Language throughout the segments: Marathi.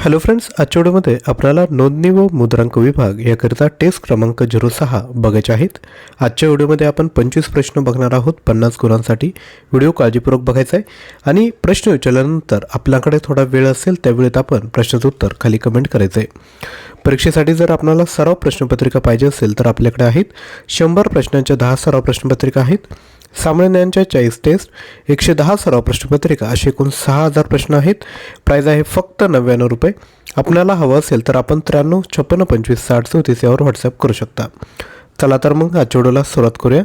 हॅलो फ्रेंड्स आजच्या व्हिडिओमध्ये आपल्याला नोंदणी व मुद्रांक विभाग याकरिता टेस्ट क्रमांक झिरो सहा बघायचे आहेत. आजच्या व्हिडिओमध्ये आपण पंचवीस प्रश्न बघणार आहोत पन्नास गुणांसाठी. व्हिडिओ काळजीपूर्वक बघायचा आहे. आणि प्रश्न विचारल्यानंतर आपल्याकडे थोडा वेळ असेल त्यावेळेत आपण प्रश्नाचं उत्तर खाली कमेंट करायचं आहे परीक्षेसाठी जर आपल्याला सराव प्रश्नपत्रिका पाहिजे असेल तर आपल्याकडे आहेत शंभर प्रश्नांच्या दहा सराव प्रश्नपत्रिका आहेत. सामान्यांच्या चाळीस टेस्ट एकशे दहा सराव प्रश्नपत्रिका असे एकूण सहा हजार प्रश्न आहेत. प्राईज आहे फक्त नव्याण्णव रुपये. आपल्याला हवं असेल तर आपण त्र्याण्णव छप्पन्न पंचवीस साठ चौतीस यावर व्हॉट्सअप करू शकता. चला तर मग आजच्या व्हिडिओला सुरुवात करूया.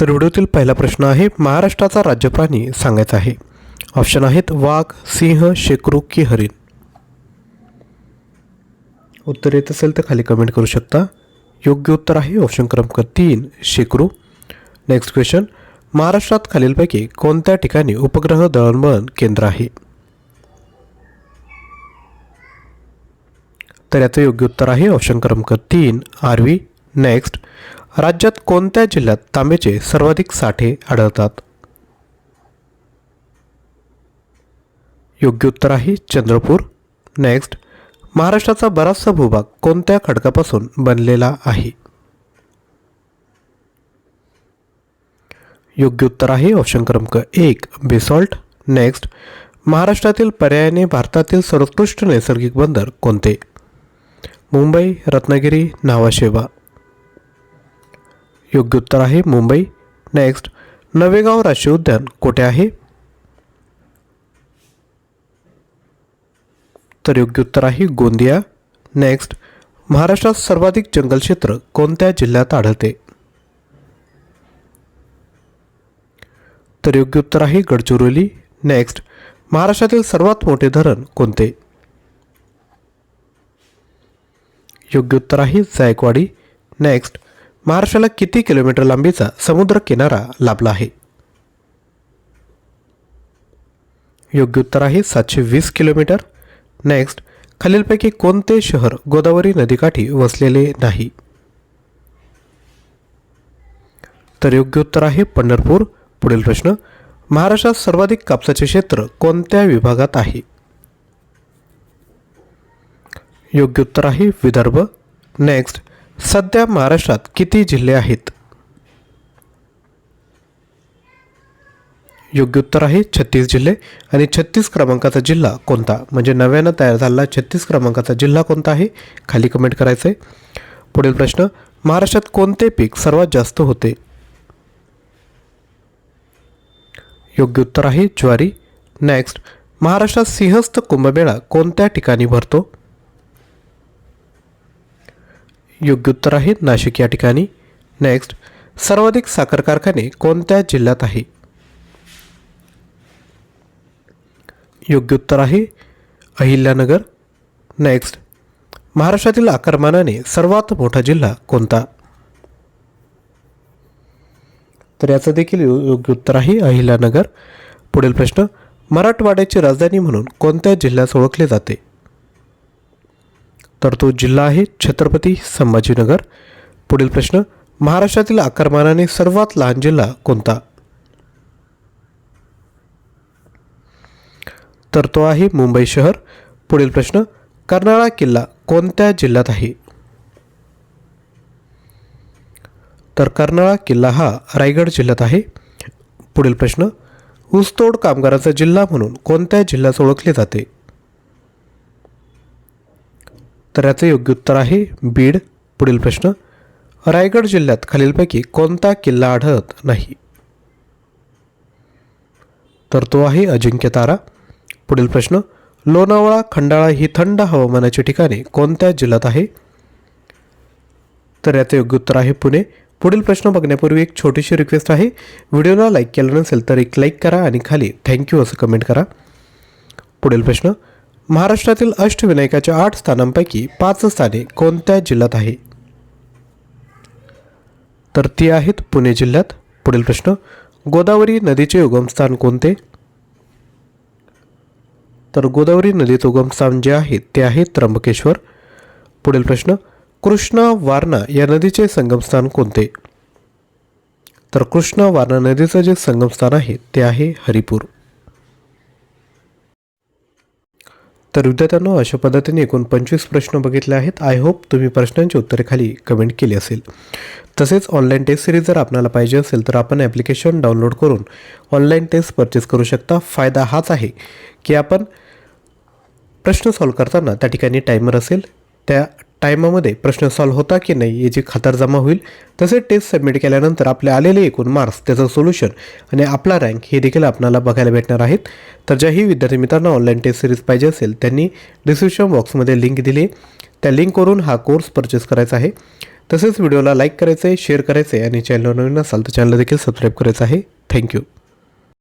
तर व्हिडिओतील पहिला प्रश्न आहे महाराष्ट्राचा राज्य प्राणी सांगायचा आहे. ऑप्शन आहेत वाघ सिंह शेकरू की हरिण. उत्तर येत असेल तर खाली कमेंट करू शकता. योग्य उत्तर आहे ऑप्शन क्रमांक तीन शेकरू. नेक्स्ट क्वेश्चन महाराष्ट्रात खालीलपैकी कोणत्या ठिकाणी उपग्रह दळणवळण केंद्र आहे? तर याचं योग्य उत्तर आहे ऑप्शन क्रमांक तीन आरवी. नेक्स्ट राज्यात कोणत्या जिल्ह्यात तांब्याचे सर्वाधिक साठे आढळतात? योग्य उत्तर आहे चंद्रपूर. नेक्स्ट महाराष्ट्राचा बराचसा भूभाग कोणत्या खडकापासून बनलेला आहे? योग्य उत्तर आहे ऑप्शन क्रमांक एक बेसॉल्ट. नेक्स्ट महाराष्ट्रातील पर्यायाने भारतातील सर्वोत्कृष्ट नैसर्गिक बंदर कोणते? मुंबई रत्नागिरी नावाशेवा. योग्य उत्तर आहे मुंबई. नेक्स्ट नवेगाव राष्ट्रीय उद्यान कुठे आहे? तर योग्य उत्तर आहे गोंदिया. नेक्स्ट महाराष्ट्रात सर्वाधिक जंगल क्षेत्र कोणत्या जिल्ह्यात आढळते? तर योग्य उत्तर आहे गडचिरोली. नेक्स्ट महाराष्ट्रातील सर्वात मोठे धरण कोणते? योग्य उत्तर आहे जायकवाडी. नेक्स्ट महाराष्ट्राला किती किलोमीटर लांबीचा समुद्र किनारा लाभला आहे? योग्य उत्तर आहे सातशे वीस किलोमीटर. नेक्स्ट खालीलपैकी कोणते शहर गोदावरी नदीकाठी वसलेले नाही? तर योग्य उत्तर आहे पंढरपूर. पुढील प्रश्न महाराष्ट्रात सर्वाधिक कापसाचे क्षेत्र कोणत्या विभागात आहे? योग्य उत्तर आहे. विदर्भ. नेक्स्ट सध्या महाराष्ट्रात किती जिल्हे आहेत? योग्य उत्तर आहे छत्तीस जिल्हे. आणि छत्तीस क्रमांकाचा जिल्हा कोणता? म्हणजे नव्यानं तयार झालेला छत्तीस क्रमांकाचा जिल्हा कोणता आहे? खाली कमेंट करायचं आहे पुढील प्रश्न. महाराष्ट्रात कोणते पीक सर्वात जास्त होते? योग्य उत्तर आहे ज्वारी. नेक्स्ट महाराष्ट्रात सिंहस्थ कुंभमेळा कोणत्या ठिकाणी भरतो? योग्य उत्तर आहे नाशिक या ठिकाणी. नेक्स्ट सर्वाधिक साखर कारखाने कोणत्या जिल्ह्यात आहे? योग्य उत्तर आहे अहिल्यानगर. नेक्स्ट महाराष्ट्रातील आकारमानाने सर्वात मोठा जिल्हा कोणता? तर याचं देखील योग्य उत्तर आहे अहिल्यानगर. पुढील प्रश्न मराठवाड्याची राजधानी म्हणून कोणत्या जिल्ह्यास ओळखले जाते? तर तो जिल्हा आहे छत्रपती संभाजीनगर. पुढील प्रश्न महाराष्ट्रातील आकारमानाने सर्वात लहान जिल्हा कोणता? तर तो आहे मुंबई शहर. पुढील प्रश्न कर्नाळा किल्ला कोणत्या जिल्ह्यात आहे? तर कर्नाळा किल्ला हा रायगड जिल्ह्यात आहे. पुढील प्रश्न ऊसतोड कामगाराचा जिल्हा म्हणून कोणत्या जिल्ह्यास ओळखले जाते? तर याचं योग्य उत्तर आहे बीड. पुढील प्रश्न रायगड जिल्ह्यात खालीलपैकी कोणता किल्ला आढळत नाही? तर तो आहे अजिंक्यतारा पुढील प्रश्न लोणावळा खंडाळा ही थंड हवामानाची ठिकाणे कोणत्या जिल्ह्यात आहे? तर याचं योग्य उत्तर आहे पुणे. पुढील प्रश्न बघण्यापूर्वी एक छोटीशी रिक्वेस्ट आहे. व्हिडिओला लाईक केलं नसेल तर एक लाईक करा आणि खाली थँक्यू असं कमेंट करा. पुढील प्रश्न महाराष्ट्रातील अष्टविनायकाच्या आठ स्थानांपैकी पाच स्थाने कोणत्या जिल्ह्यात आहे? तर ती आहेत पुणे जिल्ह्यात. पुढील प्रश्न गोदावरी नदीचे उगमस्थान कोणते? तर गोदावरी नदीचं उगमस्थान जे आहे ते आहे त्र्यंबकेश्वर. पुढील प्रश्न कृष्णा वारणा या नदीचे संगमस्थान कोणते? तर कृष्णा वारणा नदीचं जे संगमस्थान आहे ते आहे हरिपूर. तर विद्यार्थ्यांनो अशा पद्धतीने एकूण पंचवीस प्रश्न बघितले आहेत. आय होप तुम्ही प्रश्नांची उत्तरे खाली कमेंट केली असेल. तसेच ऑनलाईन टेस्ट सिरीज जर आपल्याला पाहिजे असेल तर आपण ॲप्लिकेशन डाउनलोड करून ऑनलाईन टेस्ट परचेस करू शकता. फायदा हाच आहे की आपण प्रश्न सॉल्व करताना त्या ठिकाणी टायमर असेल त्या टायमामध्ये प्रश्न सॉल्व्ह होता की नाही याची खातरजमा होईल तसेच टेस्ट सबमिट केल्यानंतर आपले आलेले एकूण मार्क्स त्याचं सोल्युशन आणि आपला रँक हे देखील आपल्याला बघायला भेटणार आहेत. तर ज्याही विद्यार्थी मित्रांना ऑनलाईन टेस्ट सिरीज पाहिजे असेल त्यांनी डिस्क्रिप्शन बॉक्समध्ये लिंक दिली. आहे. त्या लिंकवरून हा कोर्स परचेस करायचा आहे. तसेच व्हिडिओला लाईक करायचं आहे शेअर करायचं आहे आणि चॅनल नवीन असाल तर चॅनल देखील सबस्क्राईब करायचं आहे. थँक्यू